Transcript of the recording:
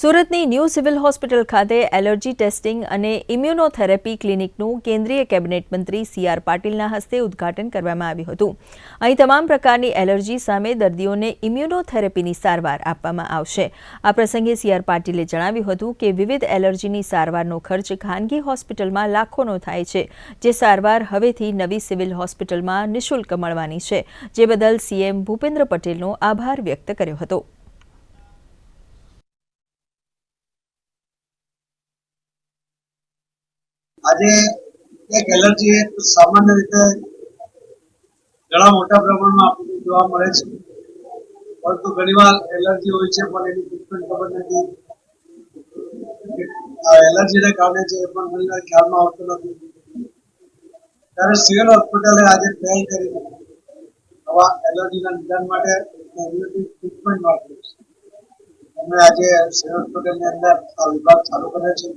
સુરતની new civil hospital ખાતે allergy testing અને ઇમ્યુનોથેરેપી ક્લિનિકનું કેન્દ્રીય કેબિનેટ મંત્રી સી આર પાટીલના હસ્તે ઉદ્ઘાટન કરવામાં આવ્યું હતું. અહીં તમામ પ્રકારની એલર્જી સામે દર્દીઓને ઇમ્યુનોથેરેપીની સારવાર આપવામાં આવશે. આ પ્રસંગે સી આર પાટીલે જણાવ્યું હતું કે વિવિધ એલર્જીની સારવારનો ખર્ચ ખાનગી હોસ્પિટલમાં લાખોનો થાય છે, જે સારવાર હવેથી નવી સિવિલ હોસ્પિટલમાં નિઃશુલ્ક મળવાની છે. જે બદલ સીએમ ભૂપેન્દ્ર પટેલનો આભાર વ્યક્ત કર્યો હતો. આજે એક એલર્જી સામાન્ય રીતે ઘણા મોટા પ્રમાણમાં આપણને જોવા મળે છે. પરંતુ ઘણીવાર એલર્જી હોય છે, પણ એની ટ્રીટમેન્ટ ખબર નથી. એલર્જીને કારણે છે એ પણ ઘણીવાર ખ્યાલમાં આવતો નથી. ત્યારે સિવિલ હોસ્પિટલે આજે પહેલ કરી આવા એલર્જીના નિદાન માટે ટ્રીટમેન્ટ માટે. અમે આજે સિવિલ હોસ્પિટલની અંદર આ વિભાગ ચાલુ કર્યો છે.